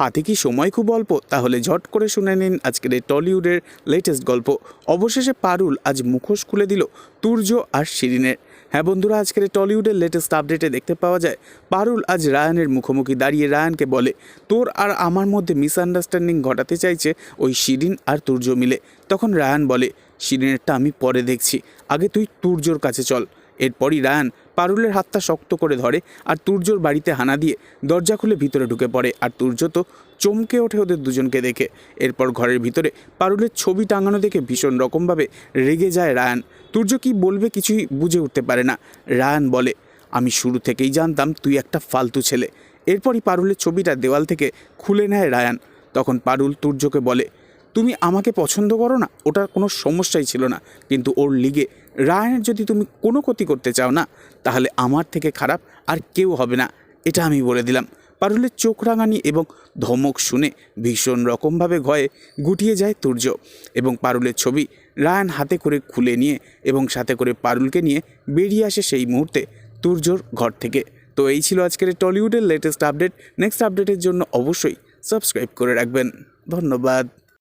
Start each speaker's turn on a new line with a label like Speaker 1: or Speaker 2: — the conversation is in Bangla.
Speaker 1: হাতে কি সময় খুব অল্প? তাহলে ঝট করে শুনে নিন আজকের এই টলিউডের লেটেস্ট গল্প। অবশেষে পারুল আজ মুখোশ খুলে দিল তুর্য আর শিরিনের। হ্যাঁ বন্ধুরা, আজকের টলিউডের লেটেস্ট আপডেটে দেখতে পাওয়া যায়, পারুল আজ রায়ানের মুখোমুখি দাঁড়িয়ে রায়ানকে বলে, তোর আর আমার মধ্যে মিসআন্ডারস্ট্যান্ডিং ঘটাতে চাইছে ওই শিরিন আর তুর্য মিলে। তখন রায়ান বলে, শিরিনেরটা আমি পরে দেখছি। আগে তুই তুর্যর কাছে চল। এরপরই রায়ান পারুলের হাতটা শক্ত করে ধরে আর তুর্যর বাড়িতে হানা দিয়ে দরজা খুলে ভিতরে ঢুকে পড়ে আর তুর্য তো চমকে ওঠে ওদের দুজনকে দেখে। এরপর ঘরের ভিতরে পারুলের ছবি টাঙানো দেখে ভীষণ রকমভাবে রেগে যায় রায়ান। তুর্য কি বলবে কিছুই বুঝে উঠতে পারে না। রায়ান বলে, আমি শুরু থেকেই জানতাম তুই একটা ফালতু ছেলে। এরপরই পারুলের ছবিটা দেওয়াল থেকে খুলে নেয় রায়ান। তখন পারুল তুর্যকে বলে তুমি আমাকে পছন্দ করো না, ওটার কোনো সমস্যাই ছিল না। কিন্তু ওর লিগে, রায়ানের যদি তুমি কোনো ক্ষতি করতে চাও না, তাহলে আমার থেকে খারাপ আর কেউ হবে না, এটা আমি বলে দিলাম। পারুলের চোখ রাঙানি এবং ধমক শুনে ভীষণ রকমভাবে ভয়ে গুটিয়ে যায় তুর্য এবং পারুলের ছবি রায়ান হাতে করে খুলে নিয়ে এবং সাথে করে পারুলকে নিয়ে বেরিয়ে আসে সেই মুহূর্তে তুর্যর ঘর থেকে। তো এই ছিল আজকের টলিউডের লেটেস্ট আপডেট নেক্সট আপডেটের জন্য অবশ্যই সাবস্ক্রাইব করে রাখবেন। ধন্যবাদ।